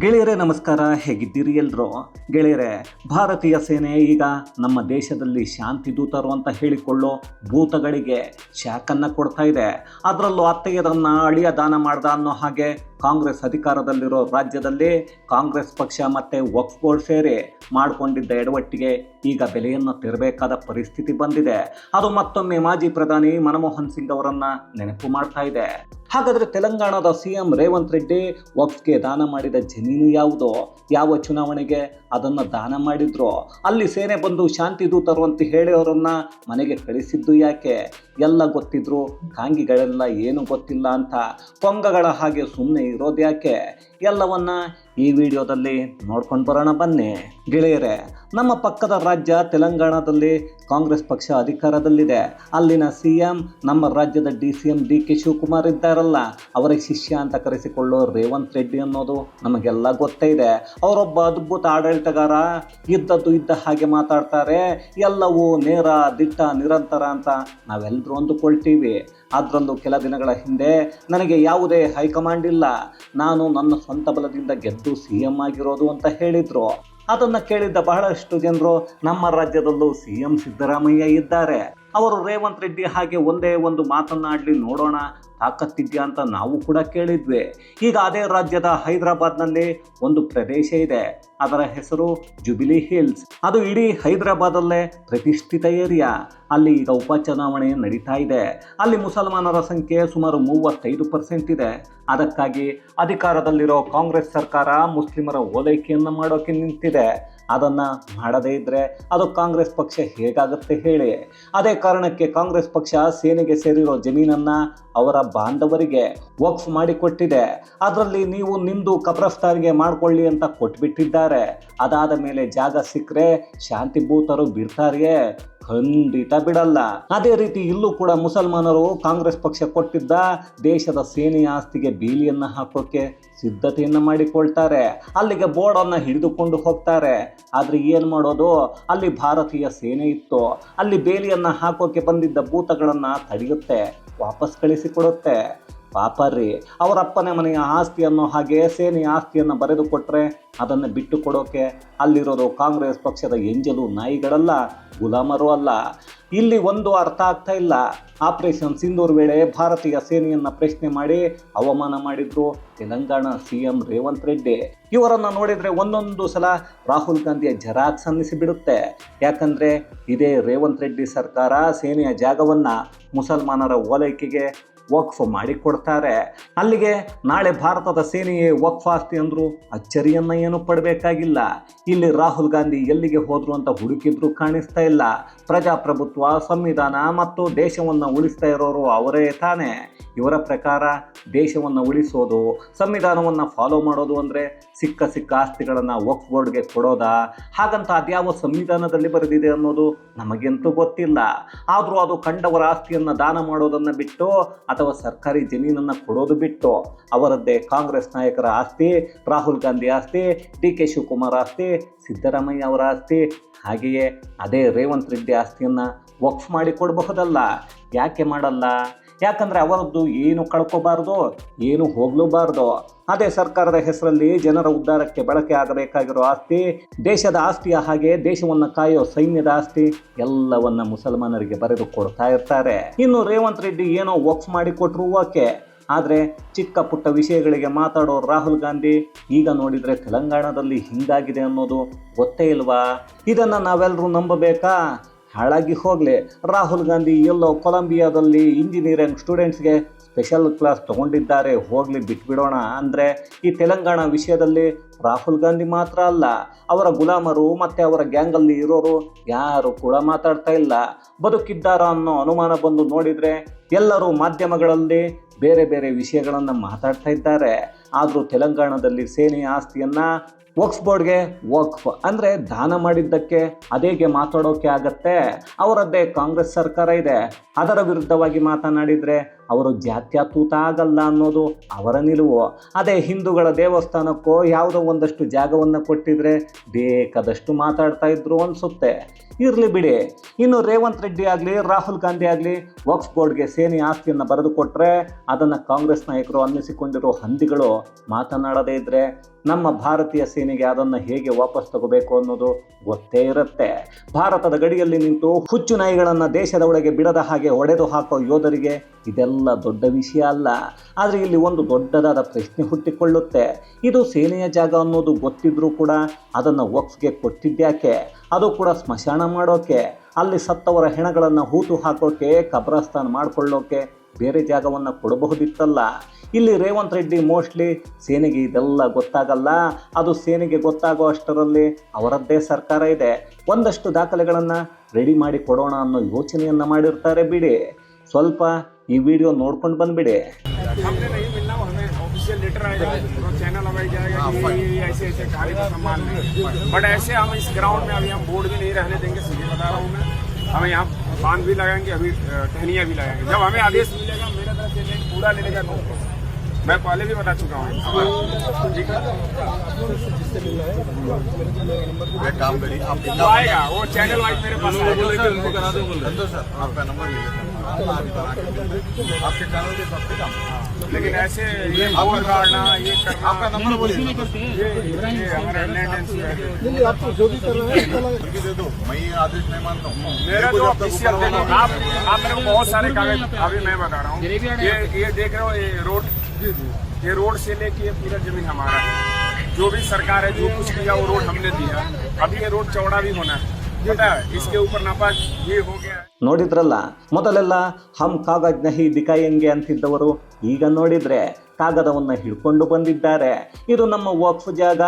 ಗೆಳೆಯರೇ, ನಮಸ್ಕಾರ. ಹೇಗಿದ್ದೀರಿ ಎಲ್ಲರೂ ಗೆಳೆಯರೇ, ಭಾರತೀಯ ಸೇನೆ ಈಗ ನಮ್ಮ ದೇಶದಲ್ಲಿ ಶಾಂತಿ ದೂತರು ಅಂತ ಹೇಳಿಕೊಳ್ಳೋ ಭೂತಗಳಿಗೆ ಶಾಕನ್ನು ಕೊಡ್ತಾ ಇದೆ. ಅದರಲ್ಲೂ ಅತ್ತೆಯದನ್ನು ಅಳಿಯ ದಾನ ಮಾಡ್ದ ಅನ್ನೋ ಹಾಗೆ ಕಾಂಗ್ರೆಸ್ ಅಧಿಕಾರದಲ್ಲಿರೋ ರಾಜ್ಯದಲ್ಲಿ ಕಾಂಗ್ರೆಸ್ ಪಕ್ಷ ಮತ್ತೆ ವಕ್ಫ್ ಬೋರ್ಡ್ ಸೇರಿ ಮಾಡಿಕೊಂಡಿದ್ದ ಎಡವಟ್ಟಿಗೆ ಈಗ ಬೆಲೆಯನ್ನು ತೆರಬೇಕಾದ ಪರಿಸ್ಥಿತಿ ಬಂದಿದೆ. ಅದು ಮತ್ತೊಮ್ಮೆ ಮಾಜಿ ಪ್ರಧಾನಿ ಮನಮೋಹನ್ ಸಿಂಗ್ ಅವರನ್ನ ನೆನಪು ಮಾಡ್ತಾ ಇದೆ. ಹಾಗಾದ್ರೆ ತೆಲಂಗಾಣದ ಸಿಎಂ ರೇವಂತ್ ರೆಡ್ಡಿ ವಕ್ಫ್ಗೆ ದಾನ ಮಾಡಿದ ಜಮೀನು ಯಾವುದು? ಯಾವ ಚುನಾವಣೆಗೆ ಅದನ್ನು ದಾನ ಮಾಡಿದ್ರು? ಅಲ್ಲಿ ಸೇನೆ ಬಂದು ಶಾಂತಿ ದೂತರು ಅಂತ ಹೇಳಿ ಅವರನ್ನ ಮನೆಗೆ ಕಳಿಸಿದ್ದು ಯಾಕೆ? ಎಲ್ಲ ಗೊತ್ತಿದ್ರು ಕಾಂಗಿಗಳೆಲ್ಲ ಏನು ಗೊತ್ತಿಲ್ಲ ಅಂತ ಕೊಂಗಗಳ ಹಾಗೆ ಸುಮ್ಮನೆ ಇರೋದು ಯಾಕೆ? ಎಲ್ಲವನ್ನ ಈ ವಿಡಿಯೋದಲ್ಲಿ ನೋಡ್ಕೊಂಡು ಬರೋಣ ಬನ್ನಿ. ಗೆಳೆಯರೇ, ನಮ್ಮ ಪಕ್ಕದ ರಾಜ್ಯ ತೆಲಂಗಾಣದಲ್ಲಿ ಕಾಂಗ್ರೆಸ್ ಪಕ್ಷ ಅಧಿಕಾರದಲ್ಲಿದೆ. ಅಲ್ಲಿನ ಸಿ ಎಂ ನಮ್ಮ ರಾಜ್ಯದ D C M D K Shivakumar ಇದ್ದಾರಲ್ಲ ಅವರ ಶಿಷ್ಯ ಅಂತ ಕರೆಸಿಕೊಳ್ಳೋ ರೇವಂತ್ ರೆಡ್ಡಿ ಅನ್ನೋದು ನಮಗೆಲ್ಲ ಗೊತ್ತೇ ಇದೆ. ಅವರೊಬ್ಬ ಅದ್ಭುತ ಆಡಳಿತಗಾರ, ಇದ್ದದ್ದು ಇದ್ದ ಹಾಗೆ ಮಾತಾಡ್ತಾರೆ, ಎಲ್ಲವೂ ನೇರ, ದಿಟ್ಟ, ನಿರಂತರ ಅಂತ ನಾವೆಲ್ಲರೂ ಅಂದುಕೊಳ್ತೀವಿ. ಅದರಲ್ಲೂ ಕೆಲ ದಿನಗಳ ಹಿಂದೆ ನನಗೆ ಯಾವುದೇ ಹೈಕಮಾಂಡ್ ಇಲ್ಲ. ನಾನು ನನ್ನ ಸ್ವಂತ ಬಲದಿಂದ ಗೆದ್ದು ಸಿ ಎಂ ಆಗಿರೋದು ಅಂತ ಹೇಳಿದರು. ಅದನ್ನು ಕೇಳಿದ್ದ ಬಹಳಷ್ಟು ಜನರು ನಮ್ಮ ರಾಜ್ಯದಲ್ಲೂ ಸಿ ಎಂ ಸಿದ್ದರಾಮಯ್ಯ ಇದ್ದಾರೆ. ಅವರು ರೇವಂತ್ ರೆಡ್ಡಿ ಹಾಗೆ ಒಂದೇ ಒಂದು ಮಾತನ್ನಾಡಲಿ ನೋಡೋಣ, ತಾಕತ್ತಿದ್ಯಾ ಅಂತ ನಾವು ಕೂಡ ಕೇಳಿದ್ವಿ. ಈಗ ಅದೇ ರಾಜ್ಯದ ಹೈದರಾಬಾದ್ನಲ್ಲಿ ಒಂದು ಪ್ರದೇಶ ಇದೆ. ಅದರ ಹೆಸರು ಜುಬಿಲಿ ಹಿಲ್ಸ್. ಅದು ಇಡೀ ಹೈದರಾಬಾದಲ್ಲೇ ಪ್ರತಿಷ್ಠಿತ ಏರಿಯಾ. ಅಲ್ಲಿ ಈಗ ಉಪಚುನಾವಣೆ ನಡೀತಾ ಇದೆ. ಅಲ್ಲಿ ಮುಸಲ್ಮಾನರ ಸಂಖ್ಯೆ ಸುಮಾರು ಮೂವತ್ತೈದು ಪರ್ಸೆಂಟ್ ಇದೆ. ಅದಕ್ಕಾಗಿ ಅಧಿಕಾರದಲ್ಲಿರೋ ಕಾಂಗ್ರೆಸ್ ಸರ್ಕಾರ ಮುಸ್ಲಿಮರ ಓಲೈಕೆಯನ್ನು ಮಾಡೋಕೆ ನಿಂತಿದೆ. ಅದನ್ನು ಮಾಡದೇ ಇದ್ದರೆ ಅದು ಕಾಂಗ್ರೆಸ್ ಪಕ್ಷ ಹೇಗಾಗುತ್ತೆ ಹೇಳಿ. ಅದೇ ಕಾರಣಕ್ಕೆ ಕಾಂಗ್ರೆಸ್ ಪಕ್ಷ ಸೇನೆಗೆ ಸೇರಿರೋ ಜಮೀನನ್ನು ಅವರ ಬಾಂಧವರಿಗೆ ವಕ್ಫ್ ಮಾಡಿಕೊಟ್ಟಿದೆ. ಅದರಲ್ಲಿ ನೀವು ನಿಮ್ಮದು ಕಬ್ರಸ್ತಾರಿಗೆ ಮಾಡಿಕೊಳ್ಳಿ ಅಂತ ಕೊಟ್ಬಿಟ್ಟಿದ್ದಾರೆ. ಅದಾದ ಮೇಲೆ ಜಾಗ ಸಿಕ್ಕರೆ ಶಾಂತಿ ಭೂತರು ಬಿಡ್ತಾರೆಯೇ ಖಂಡಿತ ಬಿಡಲ್ಲ. ಅದೇ ರೀತಿ ಇಲ್ಲೂ ಕೂಡ ಮುಸಲ್ಮಾನರು ಕಾಂಗ್ರೆಸ್ ಪಕ್ಷ ಕೊಟ್ಟಿದ್ದ ದೇಶದ ಸೇನೆಯ ಆಸ್ತಿಗೆ ಬೀಲಿಯನ್ನು ಹಾಕೋಕ್ಕೆ ಸಿದ್ಧತೆಯನ್ನು ಮಾಡಿಕೊಳ್ತಾರೆ. ಅಲ್ಲಿಗೆ ಬೋರ್ಡನ್ನು ಹಿಡಿದುಕೊಂಡು ಹೋಗ್ತಾರೆ. ಆದ್ರೆ ಏನು ಮಾಡೋದು? ಅಲ್ಲಿ ಭಾರತೀಯ ಸೇನೆ ಇತ್ತು. ಅಲ್ಲಿ ಬೇಲಿಯನ್ನ ಹಾಕೋಕೆ ಬಂದಿದ್ದ ಭೂತಗಳನ್ನ ತಡೆಯುತ್ತೆ, ವಾಪಸ್ ಕಳಿಸಿಕೊಡುತ್ತೆ. ಪಾಪ ರೀ ಅವರ ಅಪ್ಪನ ಮನೆಯ ಆಸ್ತಿಯನ್ನು ಹಾಗೆ ಸೇನೆಯ ಆಸ್ತಿಯನ್ನು ಬರೆದು ಕೊಟ್ಟರೆ ಅದನ್ನು ಬಿಟ್ಟು ಕೊಡೋಕೆ ಅಲ್ಲಿರೋದು ಕಾಂಗ್ರೆಸ್ ಪಕ್ಷದ ಎಂಜಲು ನಾಯಿಗಳಲ್ಲ, ಗುಲಾಮರು ಅಲ್ಲ. ಇಲ್ಲಿ ಒಂದು ಅರ್ಥ ಆಗ್ತಾ ಇಲ್ಲ. ಆಪರೇಷನ್ ಸಿಂಧೂರ್ ವೇಳೆ ಭಾರತೀಯ ಸೇನೆಯನ್ನು ಪ್ರಶ್ನೆ ಮಾಡಿ ಅವಮಾನ ಮಾಡಿದ್ರು ತೆಲಂಗಾಣ ಸಿ ಎಂ ರೇವಂತ್ ರೆಡ್ಡಿ. ಇವರನ್ನು ನೋಡಿದರೆ ಒಂದೊಂದು ಸಲ ರಾಹುಲ್ ಗಾಂಧಿಯ ಜರಾಕ್ಸ್ ಸನ್ನಿಸಿ ಬಿಡುತ್ತೆ. ಯಾಕಂದ್ರೆ ಇದೇ ರೇವಂತ್ ರೆಡ್ಡಿ ಸರ್ಕಾರ ಸೇನೆಯ ಜಾಗವನ್ನು ಮುಸಲ್ಮಾನರ ಓಲೈಕೆಗೆ ವಕ್ಫ್ ಮಾಡಿಕೊಡ್ತಾರೆ ಅಲ್ಲಿಗೆ ನಾಳೆ ಭಾರತದ ಸೇನೆಯೇ ವಕ್ಫ್ ಆಸ್ತಿ ಅಂದ್ರು ಅಚ್ಚರಿಯನ್ನ ಏನು ಪಡಬೇಕಾಗಿಲ್ಲ. ಇಲ್ಲಿ ರಾಹುಲ್ ಗಾಂಧಿ ಎಲ್ಲಿಗೆ ಹೋದ್ರು ಅಂತ ಹುಡುಕಿದ್ರು ಕಾಣಿಸ್ತಾ ಇಲ್ಲ. ಪ್ರಜಾಪ್ರಭುತ್ವ, ಸಂವಿಧಾನ ಮತ್ತು ದೇಶವನ್ನು ಉಳಿಸ್ತಾ ಇರೋರು ಅವರೇ ತಾನೇ. ಇವರ ಪ್ರಕಾರ ದೇಶವನ್ನು ಉಳಿಸೋದು, ಸಂವಿಧಾನವನ್ನು ಫಾಲೋ ಮಾಡೋದು ಅಂದರೆ ಸಿಕ್ಕ ಸಿಕ್ಕ ಆಸ್ತಿಗಳನ್ನು ವಕ್ಫ್ ಬೋರ್ಡ್ಗೆ ಕೊಡೋದಾ? ಹಾಗಂತ ಅದ್ಯಾವ ಸಂವಿಧಾನದಲ್ಲಿ ಬರೆದಿದೆ ಅನ್ನೋದು ನಮಗೆಂತೂ ಗೊತ್ತಿಲ್ಲ. ಆದರೂ ಅದು ಕಂಡವರ ಆಸ್ತಿಯನ್ನು ದಾನ ಮಾಡೋದನ್ನು ಬಿಟ್ಟು ಅಥವಾ ಸರ್ಕಾರಿ ಜಮೀನನ್ನು ಕೊಡೋದು ಬಿಟ್ಟು ಅವರದ್ದೇ ಕಾಂಗ್ರೆಸ್ ನಾಯಕರ ಆಸ್ತಿ, ರಾಹುಲ್ ಗಾಂಧಿ ಆಸ್ತಿ, ಡಿ ಕೆ ಶಿವಕುಮಾರ್ ಆಸ್ತಿ, ಸಿದ್ದರಾಮಯ್ಯ ಅವರ ಆಸ್ತಿ, ಹಾಗೆಯೇ ಅದೇ ರೇವಂತ್ ರೆಡ್ಡಿ ಆಸ್ತಿಯನ್ನು ವಕ್ಫ್ ಮಾಡಿಕೊಡಬಹುದಲ್ಲ ಯಾಕೆ ಮಾಡಲ್ಲ? ಯಾಕಂದರೆ ಅವರದ್ದು ಏನು ಕಳ್ಕೋಬಾರ್ದು, ಏನು ಹೋಗಲೂಬಾರ್ದು, ಅದೇ ಸರ್ಕಾರದ ಹೆಸರಲ್ಲಿ ಜನರ ಉದ್ಧಾರಕ್ಕೆ ಬಳಕೆ ಆಗಬೇಕಾಗಿರೋ ಆಸ್ತಿ, ದೇಶದ ಆಸ್ತಿಯ ಹಾಗೆ ದೇಶವನ್ನು ಕಾಯೋ ಸೈನ್ಯದ ಆಸ್ತಿ, ಎಲ್ಲವನ್ನ ಮುಸಲ್ಮಾನರಿಗೆ ಬರೆದು ಕೊಡ್ತಾ ಇರ್ತಾರೆ. ಇನ್ನು ರೇವಂತ್ ರೆಡ್ಡಿ ಏನೋ ವಕ್ಫ್ ಮಾಡಿಕೊಟ್ರು ಓಕೆ. ಆದರೆ ಚಿಕ್ಕ ಪುಟ್ಟ ವಿಷಯಗಳಿಗೆ ಮಾತಾಡೋ ರಾಹುಲ್ ಗಾಂಧಿ ಈಗ ನೋಡಿದರೆ ತೆಲಂಗಾಣದಲ್ಲಿ ಹಿಂಗಾಗಿದೆ ಅನ್ನೋದು ಗೊತ್ತೇ ಇಲ್ವಾ? ಇದನ್ನು ನಾವೆಲ್ಲರೂ ನಂಬಬೇಕಾ? ಹಾಳಾಗಿ ಹೋಗಲಿ. ರಾಹುಲ್ ಗಾಂಧಿ ಎಲ್ಲೋ ಕೊಲಂಬಿಯಾದಲ್ಲಿ ಇಂಜಿನಿಯರಿಂಗ್ ಸ್ಟೂಡೆಂಟ್ಸ್ಗೆ ಸ್ಪೆಷಲ್ ಕ್ಲಾಸ್ ತೊಗೊಂಡಿದ್ದಾರೆ, ಹೋಗಲಿ ಬಿಟ್ಬಿಡೋಣ ಅಂದರೆ ಈ ತೆಲಂಗಾಣ ವಿಷಯದಲ್ಲಿ ರಾಹುಲ್ ಗಾಂಧಿ ಮಾತ್ರ ಅಲ್ಲ, ಅವರ ಗುಲಾಮರು ಮತ್ತು ಅವರ ಗ್ಯಾಂಗಲ್ಲಿ ಇರೋರು ಯಾರು ಕೂಡ ಮಾತಾಡ್ತಾ ಇಲ್ಲ. ಬದುಕಿದ್ದಾರ ಅನ್ನೋ ಅನುಮಾನ ಬಂದು ನೋಡಿದರೆ ಎಲ್ಲರೂ ಮಾಧ್ಯಮಗಳಲ್ಲಿ ಬೇರೆ ಬೇರೆ ವಿಷಯಗಳನ್ನು ಮಾತಾಡ್ತಾ ಇದ್ದಾರೆ. ಆದರೂ ತೆಲಂಗಾಣದಲ್ಲಿ ಸೇನೆಯ ಆಸ್ತಿಯನ್ನು ವಕ್ಫ್ ಬೋರ್ಡ್ಗೆ ವಕ್ಫ್ ಅಂದರೆ ದಾನ ಮಾಡಿದ್ದಕ್ಕೆ ಅದೇಗೆ ಮಾತಾಡೋಕೆ ಆಗತ್ತೆ? ಅವರದ್ದೇ ಕಾಂಗ್ರೆಸ್ ಸರ್ಕಾರ ಇದೆ. ಅದರ ವಿರುದ್ಧವಾಗಿ ಮಾತನಾಡಿದರೆ ಅವರು ಜಾತ್ಯಾತೂತ ಆಗಲ್ಲ ಅನ್ನೋದು ಅವರ ನಿಲುವು. ಅದೇ ಹಿಂದೂಗಳ ದೇವಸ್ಥಾನಕ್ಕೋ ಯಾವುದೋ ಒಂದಷ್ಟು ಜಾಗವನ್ನು ಕೊಟ್ಟಿದ್ರೆ ಬೇಕಾದಷ್ಟು ಮಾತಾಡ್ತಾ ಇದ್ರು ಅನಿಸುತ್ತೆ. ಇರಲಿ ಬಿಡಿ. ಇನ್ನು ರೇವಂತ್ ರೆಡ್ಡಿ ಆಗಲಿ, ರಾಹುಲ್ ಗಾಂಧಿ ಆಗಲಿ, ವಕ್ಫ್ ಬೋರ್ಡ್ಗೆ ಸೇನೆ ಆಸ್ತಿಯನ್ನು ಬರೆದುಕೊಟ್ರೆ ಅದನ್ನು ಕಾಂಗ್ರೆಸ್ ನಾಯಕರು ಅನ್ನಿಸಿಕೊಂಡಿರೋ ಹಂದಿಗಳು ಮಾತನಾಡದೇ ಇದ್ದರೆ ನಮ್ಮ ಭಾರತೀಯ ಸೇನೆಗೆ ಅದನ್ನು ಹೇಗೆ ವಾಪಸ್ ತಗೋಬೇಕು ಅನ್ನೋದು ಗೊತ್ತೇ ಇರುತ್ತೆ. ಭಾರತದ ಗಡಿಯಲ್ಲಿ ನಿಂತು ಹುಚ್ಚು ನಾಯಿಗಳನ್ನು ದೇಶದ ಒಳಗೆ ಬಿಡದ ಹಾಗೆ ಒಡೆದು ಹಾಕೋ ಯೋಧರಿಗೆ ಇದೆಲ್ಲ ದೊಡ್ಡ ವಿಷಯ ಅಲ್ಲ. ಆದರೆ ಇಲ್ಲಿ ಒಂದು ದೊಡ್ಡದಾದ ಪ್ರಶ್ನೆ ಹುಟ್ಟಿಕೊಳ್ಳುತ್ತೆ. ಇದು ಸೇನೆಯ ಜಾಗ ಅನ್ನೋದು ಗೊತ್ತಿದ್ರೂ ಕೂಡ ಅದನ್ನು ವಕ್ಫ್ಗೆ ಕೊಟ್ಟಿದ್ದ್ಯಾಕೆ? ಅದು ಕೂಡ ಸ್ಮಶಾನ ಮಾಡೋಕೆ? ಅಲ್ಲಿ ಸತ್ತವರ ಹೆಣಗಳನ್ನು ಹೂತು ಹಾಕೋಕೆ, ಕಬ್ರಸ್ತಾನ್ ಮಾಡ್ಕೊಳ್ಳೋಕೆ ಬೇರೆ ಜಾಗವನ್ನು ಕೊಡಬಹುದಿತ್ತಲ್ಲ? ಇಲ್ಲಿ ರೇವಂತ್ ರೆಡ್ಡಿ ಮೋಸ್ಟ್ಲಿ ಸೇನೆಗೆ ಇದೆಲ್ಲ ಗೊತ್ತಾಗಲ್ಲ ಅದು ಸೇನೆಗೆ ಗೊತ್ತಾಗೋ ಅಷ್ಟರಲ್ಲಿ ಅವರದ್ದೇ ಸರ್ಕಾರ ಇದೆ ಒಂದಷ್ಟು ದಾಖಲೆಗಳನ್ನು ರೆಡಿ ಮಾಡಿ ಕೊಡೋಣ ಅನ್ನೋ ಯೋಚನೆಯನ್ನು ಮಾಡಿರ್ತಾರೆ ಬಿಡಿ ಸ್ವಲ್ಪ ಈ ವಿಡಿಯೋ ನೋಡ್ಕೊಂಡು ಬಂದ್ಬಿಡಿ हमने नहीं मिलना वो हमें ऑफिशियल लेटर आएगा तो चैनल लगाई जाएगा कि ये ये ऐसे ऐसे कार्य का सम्मान नहीं बट ऐसे हम इस ग्राउंड में अभी हम बोर्ड भी नहीं रहने देंगे सीधे बता रहा हूँ मैं हमें यहाँ बांध भी लगाएंगे अभी अ, टहनियाँ भी लगाएंगे जब हमें आदेश मिलेगा मेरे तरफ से लेट पूरा लेने का नो मैं पहले भी बता चुका हूँ। ठीक है। एक काम करिए आप आएगा वो चैनल वाइज मेरे पास आएगा। संतोष सर आपका नंबर ले लेते हैं। आपके चैनल के सबसे काम। लेकिन ऐसे ये काटना ये करना आपका नंबर बोलिए। ये हमारा अटेंडेंस है। उनकी दे दो। मैं ये आदेश नहीं मानता। हूँ मेरा जो ऑफिशियल आप मेरे को बहुत सारे कागज़ अभी मैं बता रहा हूँ। ये ये देख रहे हो ये रोड ये रोड से लेके ये पूरा जमीन हमारा है जो भी सरकार है जो कुछ किया वो रोड हमने दिया अभी ये रोड चौड़ा भी होना है पता है इसके ऊपर नापा ये हो गया है ನೋಡಿದ್ರಲ್ಲ ಮೊದಲೆಲ್ಲ ಹಮ್ ಕಾಗಜ್ ನಹಿ ದಿಕಾಯಂಗೆ ಅಂತಿದ್ದವರು ಈಗ ನೋಡಿದ್ರೆ ಕಾಗದವನ್ನು ಹಿಡ್ಕೊಂಡು ಬಂದಿದ್ದಾರೆ ಇದು ನಮ್ಮ ವಕ್ಫ್ ಜಾಗ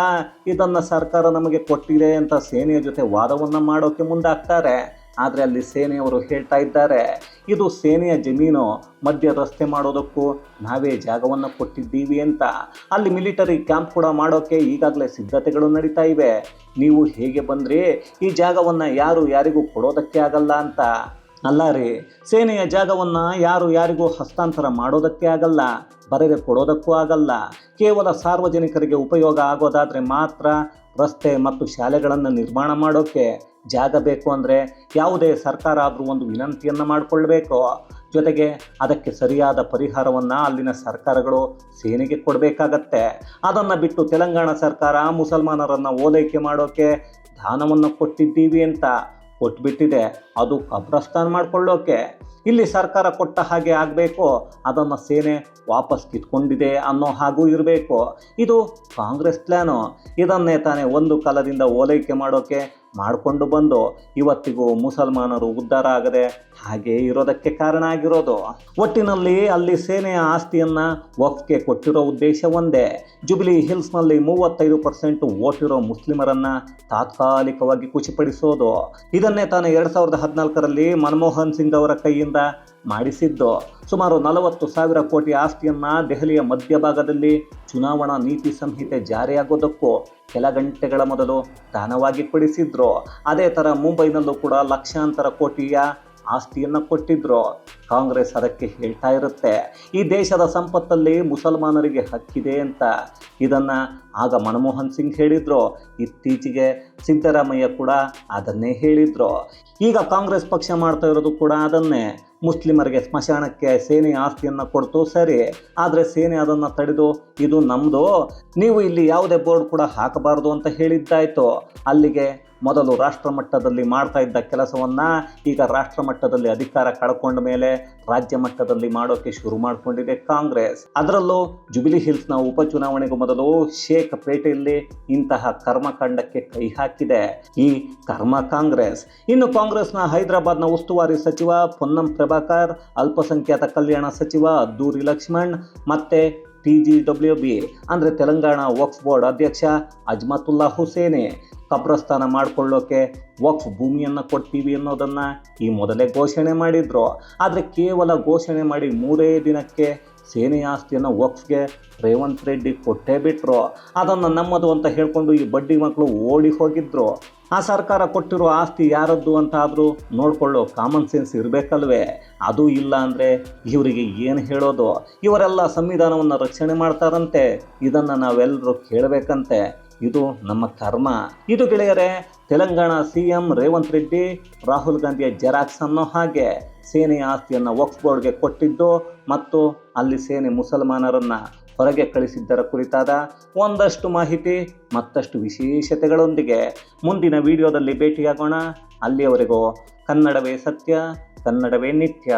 ಇದನ್ನು ಸರ್ಕಾರ ನಮಗೆ ಕೊಟ್ಟಿದೆ ಅಂತ ಸೇನೆಯ ಜೊತೆ ವಾದವನ್ನು ಮಾಡೋಕೆ ಮುಂದಾಗ್ತಾರೆ ಆದರೆ ಅಲ್ಲಿ ಸೇನೆಯವರು ಹೇಳ್ತಾ ಇದ್ದಾರೆ, ಇದು ಸೇನೆಯ ಜಮೀನು ಮಧ್ಯ ರಸ್ತೆ ಮಾಡೋದಕ್ಕೂ ನಾವೇ ಜಾಗವನ್ನು ಕೊಟ್ಟಿದ್ದೀವಿ ಅಂತ. ಅಲ್ಲಿ ಮಿಲಿಟರಿ ಕ್ಯಾಂಪ್ ಕೂಡ ಮಾಡೋಕ್ಕೆ ಈಗಾಗಲೇ ಸಿದ್ಧತೆಗಳು ನಡೀತಾ ಇವೆ. ನೀವು ಹೇಗೆ ಬಂದ್ರಿ? ಈ ಜಾಗವನ್ನು ಯಾರು ಯಾರಿಗೂ ಕೊಡೋದಕ್ಕೆ ಆಗಲ್ಲ ಅಂತ. ಅಲ್ಲ ರೀ, ಸೇನೆಯ ಜಾಗವನ್ನು ಯಾರು ಯಾರಿಗೂ ಹಸ್ತಾಂತರ ಮಾಡೋದಕ್ಕೆ ಆಗಲ್ಲ, ಬರೆಗೆ ಕೊಡೋದಕ್ಕೂ ಆಗಲ್ಲ. ಕೇವಲ ಸಾರ್ವಜನಿಕರಿಗೆ ಉಪಯೋಗ ಆಗೋದಾದರೆ ಮಾತ್ರ ರಸ್ತೆ ಮತ್ತು ಶಾಲೆಗಳನ್ನು ನಿರ್ಮಾಣ ಮಾಡೋಕ್ಕೆ ಜಾಗ ಬೇಕು ಅಂದರೆ ಯಾವುದೇ ಸರ್ಕಾರ ಆದರೂ ಒಂದು ವಿನಂತಿಯನ್ನು ಮಾಡಿಕೊಳ್ಬೇಕೋ. ಜೊತೆಗೆ ಅದಕ್ಕೆ ಸರಿಯಾದ ಪರಿಹಾರವನ್ನು ಅಲ್ಲಿನ ಸರ್ಕಾರಗಳು ಸೇನೆಗೆ ಕೊಡಬೇಕಾಗತ್ತೆ. ಅದನ್ನು ಬಿಟ್ಟು ತೆಲಂಗಾಣ ಸರ್ಕಾರ ಮುಸಲ್ಮಾನರನ್ನು ಓಲೈಕೆ ಮಾಡೋಕ್ಕೆ ದಾನವನ್ನು ಕೊಟ್ಟಿದ್ದೀವಿ ಅಂತ. ಕೊಟ್ಬಿಟ್ಟಿದೆ. ಅದು ಕಬ್ರಸ್ತಾನ್ ಮಾಡ್ಕೊಳ್ಳೋಕೆ ಇಲ್ಲಿ ಸರ್ಕಾರ ಕೊಟ್ಟ ಹಾಗೆ ಆಗಬೇಕು, ಅದನ್ನು ಸೇನೆ ವಾಪಸ್ ಕಿತ್ಕೊಂಡಿದೆ ಅನ್ನೋ ಹಾಗೂ ಇರಬೇಕು. ಇದು ಕಾಂಗ್ರೆಸ್ ಪ್ಲ್ಯಾನು ಇದನ್ನೇ ತಾನೇ ಒಂದು ಕಾಲದಿಂದ ಓಲೈಕೆ ಮಾಡೋಕೆ ಮಾಡಿಕೊಂಡು ಬಂದು ಇವತ್ತಿಗೂ ಮುಸಲ್ಮಾನರು ಉದ್ಧಾರ ಆಗದೆ ಹಾಗೇ ಇರೋದಕ್ಕೆ ಕಾರಣ ಆಗಿರೋದು. ಒಟ್ಟಿನಲ್ಲಿ ಅಲ್ಲಿ ಸೇನೆಯ ಆಸ್ತಿಯನ್ನು ವಕ್ಫ್ಗೆ ಕೊಟ್ಟಿರೋ ಉದ್ದೇಶ ಒಂದೇ. ಜುಬಿಲಿ ಹಿಲ್ಸ್ನಲ್ಲಿ ಮೂವತ್ತೈದು ಪರ್ಸೆಂಟ್ ಓಟಿರೋ ಮುಸ್ಲಿಮರನ್ನು ತಾತ್ಕಾಲಿಕವಾಗಿ ಖುಷಿಪಡಿಸೋದು ಇದನ್ನೇ ತಾನು ಎರಡು ಸಾವಿರದ ಹದಿನಾಲ್ಕರಲ್ಲಿ ಮನಮೋಹನ್ ಸಿಂಗ್ ಅವರ ಕೈಯಿಂದ ಮಾಡಿಸಿದ್ದು. ಸುಮಾರು ನಲವತ್ತು ಸಾವಿರ ಕೋಟಿ ಆಸ್ತಿಯನ್ನು ದೆಹಲಿಯ ಮಧ್ಯಭಾಗದಲ್ಲಿ ಚುನಾವಣಾ ನೀತಿ ಸಂಹಿತೆ ಜಾರಿಯಾಗೋದಕ್ಕೂ ಕೆಲ ಗಂಟೆಗಳ ಮೊದಲು ದಾನವಾಗಿ ಕೊಡಿಸಿದ್ರು ಅದೇ ಥರ ಮುಂಬೈನಲ್ಲೂ ಕೂಡ ಲಕ್ಷಾಂತರ ಕೋಟಿಯ ಆಸ್ತಿಯನ್ನು ಕೊಟ್ಟಿದ್ರು. ಕಾಂಗ್ರೆಸ್ ಅದಕ್ಕೆ ಹೇಳ್ತಾ ಇರುತ್ತೆ. ಈ ದೇಶದ ಸಂಪತ್ತಲ್ಲಿ ಮುಸಲ್ಮಾನರಿಗೆ ಹಕ್ಕಿದೆ ಅಂತ. ಇದನ್ನು ಆಗ ಮನಮೋಹನ್ ಸಿಂಗ್ ಹೇಳಿದ್ರು. ಇತ್ತೀಚೆಗೆ ಸಿದ್ದರಾಮಯ್ಯ ಕೂಡ ಅದನ್ನೇ ಹೇಳಿದ್ರು. ಈಗ ಕಾಂಗ್ರೆಸ್ ಪಕ್ಷ ಮಾಡ್ತಾ ಇರೋದು ಕೂಡ ಅದನ್ನೇ. ಮುಸ್ಲಿಮರಿಗೆ ಸ್ಮಶಾನಕ್ಕೆ ಸೇನೆ ಆಸ್ತಿಯನ್ನು ಕೊಡ್ತು ಸರಿ, ಆದರೆ ಸೇನೆ ಅದನ್ನು ತಡೆದು, ಇದು ನಮ್ಮದು ನೀವು ಇಲ್ಲಿ ಯಾವುದೇ ಬೋರ್ಡ್ ಕೂಡ ಹಾಕಬಾರ್ದು ಅಂತ ಹೇಳಿದ್ದಾಯಿತು. ಅಲ್ಲಿಗೆ ಮೊದಲು ರಾಷ್ಟ್ರ ಮಟ್ಟದಲ್ಲಿ ಮಾಡ್ತಾ ಇದ್ದ ಕೆಲಸವನ್ನು ಈಗ ರಾಷ್ಟ್ರ ಮಟ್ಟದಲ್ಲಿ ಅಧಿಕಾರ ಕಳ್ಕೊಂಡ ಮೇಲೆ ರಾಜ್ಯ ಮಟ್ಟದಲ್ಲಿ ಮಾಡೋಕೆ ಶುರು ಮಾಡಿಕೊಂಡಿದೆ ಕಾಂಗ್ರೆಸ್. ಅದರಲ್ಲೂ ಜುಬಿಲಿ ಹಿಲ್ಸ್ನ ಉಪಚುನಾವಣೆಗೂ ಮೊದಲು ಶೇಖ್ ಪೇಟೆಯಲ್ಲಿ ಇಂತಹ ಕರ್ಮಕಾಂಡಕ್ಕೆ ಕೈ ಹಾಕಿದೆ. ಈ ಕರ್ಮ ಕಾಂಗ್ರೆಸ್. ಇನ್ನು ಕಾಂಗ್ರೆಸ್ನ ಹೈದರಾಬಾದ್ನ ಉಸ್ತುವಾರಿ ಸಚಿವ ಪೊನ್ನಂ ಪ್ರಭಾಕರ್, ಅಲ್ಪಸಂಖ್ಯಾತ ಕಲ್ಯಾಣ ಸಚಿವ ಅದ್ದೂರಿ ಲಕ್ಷ್ಮಣ್ ಮತ್ತೆ ಟಿ ಜಿ ಡಬ್ಲ್ಯೂ ಬಿ ಅಂದರೆ ತೆಲಂಗಾಣ ವಕ್ಫ್ ಬೋರ್ಡ್ ಅಧ್ಯಕ್ಷ ಅಜ್ಮತುಲ್ಲಾ ಹುಸೇನೆ. ಕಬ್ರಸ್ತಾನ ಮಾಡಿಕೊಳ್ಳೋಕೆ ವಕ್ಫ್ ಭೂಮಿಯನ್ನು ಕೊಡ್ತೀವಿ ಅನ್ನೋದನ್ನು ಈ ಮೊದಲೇ ಘೋಷಣೆ ಮಾಡಿದ್ರು. ಆದರೆ ಕೇವಲ ಘೋಷಣೆ ಮಾಡಿ ಮೂರೇ ದಿನಕ್ಕೆ ಸೇನೆಯ ಆಸ್ತಿಯನ್ನು ವಕ್ಫ್ಗೆ ರೇವಂತ್ ರೆಡ್ಡಿ ಕೊಟ್ಟೇ ಬಿಟ್ಟರು ಅದನ್ನು ನಮ್ಮದು ಅಂತ ಹೇಳಿಕೊಂಡು ಈ ಬಡ್ಡಿ ಮಕ್ಕಳು ಓಡಿ ಹೋಗಿದ್ರು. ಆ ಸರ್ಕಾರ ಕೊಟ್ಟಿರೋ ಆಸ್ತಿ ಯಾರದ್ದು ಅಂತ ಆದರೂ ನೋಡಿಕೊಳ್ಳೋ ಕಾಮನ್ ಸೆನ್ಸ್ ಇರಬೇಕಲ್ವೇ? ಅದು ಇಲ್ಲ ಅಂದರೆ ಇವರಿಗೆ ಏನು ಹೇಳೋದು? ಇವರೆಲ್ಲ ಸಂವಿಧಾನವನ್ನು ರಕ್ಷಣೆ ಮಾಡ್ತಾರಂತೆ. ಇದನ್ನು ನಾವೆಲ್ಲರೂ ಕೇಳಬೇಕಂತೆ. ಇದು ನಮ್ಮ ಕರ್ಮ. ಇದು ಗೆಳೆಯರೆ, ತೆಲಂಗಾಣ ಸಿ ಎಂ ರೇವಂತ್ ರೆಡ್ಡಿ, ರಾಹುಲ್ ಗಾಂಧಿಯ ಜೆರಾಕ್ಸ್ ಅನ್ನೋ ಹಾಗೆ. ಸೇನೆಯ ಆಸ್ತಿಯನ್ನು ವಕ್ಫ್ ಬೋರ್ಡ್ಗೆ ಕೊಟ್ಟಿದ್ದು ಮತ್ತು ಅಲ್ಲಿ ಸೇನೆ ಮುಸಲ್ಮಾನರನ್ನು ಹೊರಗೆ ಕಳಿಸಿದ್ದರ ಕುರಿತಾದ ಒಂದಷ್ಟು ಮಾಹಿತಿ, ಮತ್ತಷ್ಟು ವಿಶೇಷತೆಗಳೊಂದಿಗೆ ಮುಂದಿನ ವಿಡಿಯೋದಲ್ಲಿ ಭೇಟಿಯಾಗೋಣ. ಅಲ್ಲಿಯವರೆಗೂ ಕನ್ನಡವೇ ಸತ್ಯ, ಕನ್ನಡವೇ ನಿತ್ಯ.